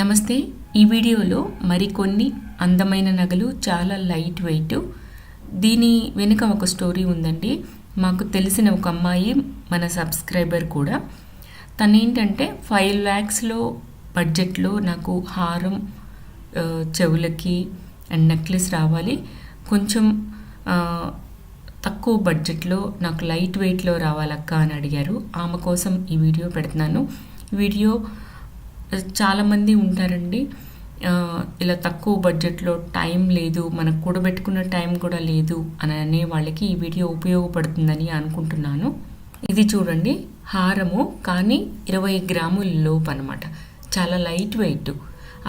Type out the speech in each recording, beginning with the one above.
నమస్తే ఈ వీడియోలో మరికొన్ని అందమైన నగలు చాలా లైట్ వెయిట్. దీని వెనుక ఒక స్టోరీ ఉందండి. మాకు తెలిసిన ఒక అమ్మాయి మన సబ్స్క్రైబర్ కూడా. తను ఏంటంటే ఫైవ్ ల్యాక్స్లో బడ్జెట్లో నాకు హారం చెవులకి అండ్ నెక్లెస్ రావాలి. కొంచెం తక్కువ బడ్జెట్లో నాకు లైట్ వెయిట్లో రావాలక్క అని అడిగారు. ఆమె కోసం ఈ వీడియో పెడుతున్నాను. వీడియో చాలామంది ఉంటారండి. ఇలా తక్కువ బడ్జెట్లో టైం లేదు మనకు కూడబెట్టుకున్న టైం కూడా లేదు అని అనే వాళ్ళకి ఈ వీడియో ఉపయోగపడుతుందని అనుకుంటున్నాను. ఇది చూడండి హారము కానీ ఇరవై గ్రాముల లోపు అనమాట చాలా లైట్ వెయిట్.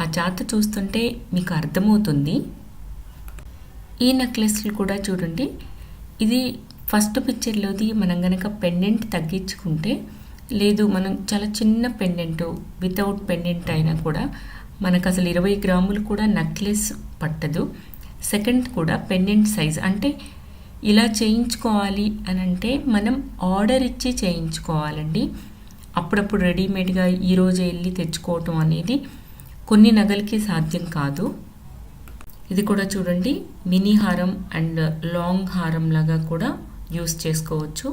ఆ జాత చూస్తుంటే మీకు అర్థమవుతుంది. ఈ నెక్లెస్లు కూడా చూడండి. ఇది ఫస్ట్ పిక్చర్లోది మనం గనక పెండెంట్ తగ్గించుకుంటే లేదు మనం చాలా చిన్న పెండెంట్ వితౌట్ పెండెంట్ అయినా కూడా మనకు అసలు ఇరవై గ్రాములు కూడా నెక్లెస్ పట్టదు. సెకండ్ కూడా పెండెంట్ సైజ్ అంటే ఇలా చేయించుకోవాలి అని అంటే మనం ఆర్డర్ ఇచ్చి చేయించుకోవాలండి. అప్పుడప్పుడు రెడీమేడ్గా ఈరోజు వెళ్ళి తెచ్చుకోవటం అనేది కొన్ని నగలకి సాధ్యం కాదు. ఇది కూడా చూడండి. మినీ హారం అండ్ లాంగ్ హారం లాగా కూడా యూస్ చేసుకోవచ్చు.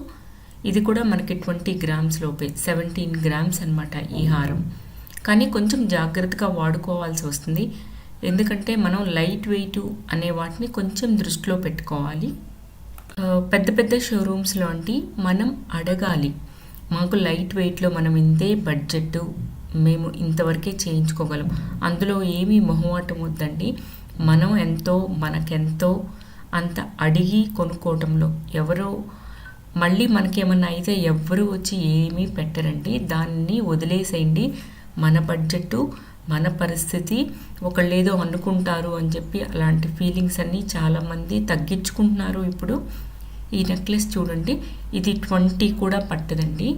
ఇది కూడా మనకి ట్వంటీ గ్రామ్స్ లోపే సెవెంటీన్ గ్రామ్స్ అనమాట ఈ హారం. కానీ కొంచెం జాగ్రత్తగా వాడుకోవాల్సి వస్తుంది. ఎందుకంటే మనం లైట్ వెయిట్ అనే వాటిని కొంచెం దృష్టిలో పెట్టుకోవాలి. పెద్ద పెద్ద షోరూమ్స్ లాంటి మనం అడగాలి. మాకు లైట్ వెయిట్లో మనం ఇంతే బడ్జెట్ మేము ఇంతవరకే చేయించుకోగలం. అందులో ఏమీ మొహమాటం వద్దండి. మనం ఎంతో మనకెంతో అంత అడిగి కొనుక్కోవటంలో ఎవరో మళ్ళీ మనకేమన్నా అయితే ఎవ్వరు వచ్చి ఏమీ పెట్టరండి దాన్ని వదిలేసేయండి. మన బడ్జెట్ మన పరిస్థితి ఒకళ్ళు ఏదో అనుకుంటారు అని చెప్పి అలాంటి ఫీలింగ్స్ అన్నీ చాలామంది తగ్గించుకుంటున్నారు ఇప్పుడు. ఈ నెక్లెస్ చూడండి ఇది ట్వంటీ కూడా పట్టదండి.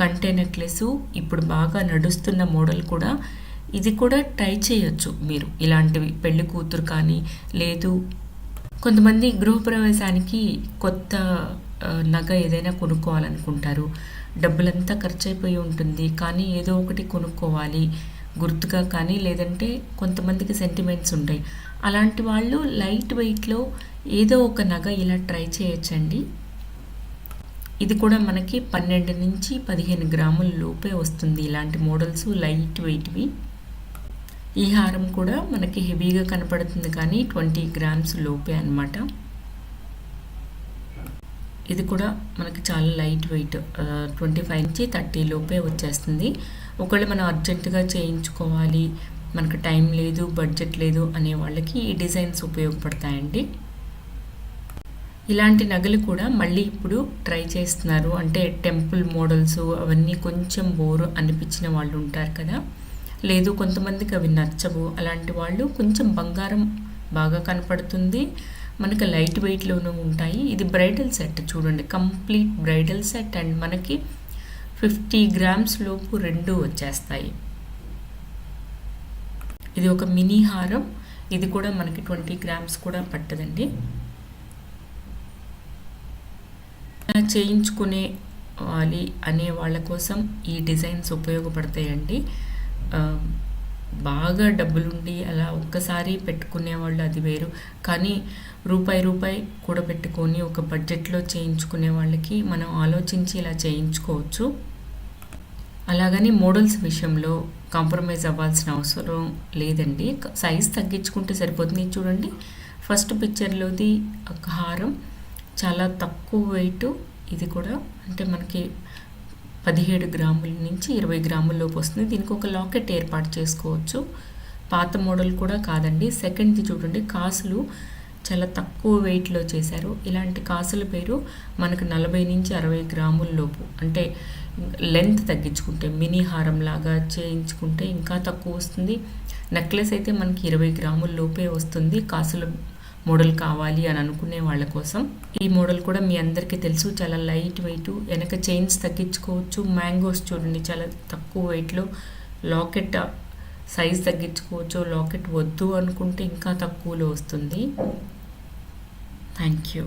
కంటే నెక్లెస్ ఇప్పుడు బాగా నడుస్తున్న మోడల్ కూడా. ఇది కూడా ట్రై చేయొచ్చు మీరు ఇలాంటివి పెళ్ళి కూతురు కానీ లేదు. కొంతమంది గృహప్రవేశానికి కొత్త నగ ఏదైనా కొనుక్కోవాలనుకుంటారు. డబ్బులంతా ఖర్చు అయిపోయి ఉంటుంది. కానీ ఏదో ఒకటి కొనుక్కోవాలి. గుర్తుగా కానీ లేదంటే కొంతమందికి సెంటిమెంట్స్ ఉంటాయి. అలాంటి వాళ్ళు లైట్ వెయిట్లో ఏదో ఒక నగ ఇలా ట్రై చేయొచ్చండి. ఇది కూడా మనకి పన్నెండు నుంచి పదిహేను గ్రాముల లోపే వస్తుంది ఇలాంటి మోడల్స్ లైట్ వెయిట్వి. ఈ హారం కూడా మనకి హెవీగా కనపడుతుంది కానీ ట్వంటీ గ్రామ్స్ లోపే అన్నమాట. ఇది కూడా మనకి చాలా లైట్ వెయిట్ ట్వంటీ ఫైవ్ నుంచి థర్టీ లోపే వచ్చేస్తుంది. ఒకవేళ మనం అర్జెంటుగా చేయించుకోవాలి మనకు టైం లేదు బడ్జెట్ లేదు అనే వాళ్ళకి ఈ డిజైన్స్ ఉపయోగపడతాయండి. ఇలాంటి నగలు కూడా మళ్ళీ ఇప్పుడు ట్రై చేస్తున్నారు. అంటే టెంపుల్ మోడల్స్ అవన్నీ కొంచెం బోరు అనిపించిన వాళ్ళు ఉంటారు కదా. లేదు కొంతమందికి అవి నచ్చవు. అలాంటి వాళ్ళు కొంచెం బంగారం బాగా కనపడుతుంది. మనకి లైట్ వెయిట్లోనూ ఉంటాయి. ఇది బ్రైడల్ సెట్ చూడండి. కంప్లీట్ బ్రైడల్ సెట్ అండ్ మనకి ఫిఫ్టీ గ్రామ్స్ లోపు రెండు వచ్చేస్తాయి. ఇది ఒక మినీ హారం. ఇది కూడా మనకి ట్వంటీ గ్రామ్స్ కూడా పట్టదండి. చేయించుకునే వాలి అనే వాళ్ళ కోసం ఈ డిజైన్స్ ఉపయోగపడతాయండి. బాగా డబ్బులుండి అలా ఒక్కసారి పెట్టుకునే వాళ్ళు అది వేరు. కానీ రూపాయి రూపాయి కూడా పెట్టుకొని ఒక బడ్జెట్లో చేయించుకునే వాళ్ళకి మనం ఆలోచించి ఇలా చేయించుకోవచ్చు. అలాగని మోడల్స్ విషయంలో కాంప్రమైజ్ అవ్వాల్సిన అవసరం లేదండి. సైజ్ తగ్గించుకుంటే సరిపోతుంది. చూడండి. ఫస్ట్ పిక్చర్లోది ఒక హారం. చాలా తక్కువ వెయిట్. ఇది కూడా అంటే మనకి పదిహేడు గ్రాముల నుంచి ఇరవై గ్రాముల లోపు వస్తుంది. దీనికి ఒక లాకెట్ ఏర్పాటు చేసుకోవచ్చు. పాత మోడల్ కూడా కాదండి. సెకండ్ది చూడండి. కాసులు చాలా తక్కువ వెయిట్లో చేశారు. ఇలాంటి కాసుల పేరు మనకు నలభై నుంచి అరవై గ్రాముల లోపు అంటే లెంత్ తగ్గించుకుంటే మినీ హారం లాగా చేయించుకుంటే ఇంకా తక్కువ వస్తుంది. నెక్లెస్ అయితే మనకి ఇరవై గ్రాముల లోపే వస్తుంది. కాసుల మోడల్ కావాలి అని అనుకునే వాళ్ళ కోసం. ఈ మోడల్ కూడా మీ అందరికీ తెలుసు. చాలా లైట్ వెయిట్ వెనక చైన్స్ తగ్గించుకోవచ్చు మ్యాంగోస్ చూడండి చాలా తక్కువ వెయిట్లో. లాకెట్ సైజ్ తగ్గించుకోవచ్చు లాకెట్ వద్దు అనుకుంటే ఇంకా తక్కువలో వస్తుంది. Thank you.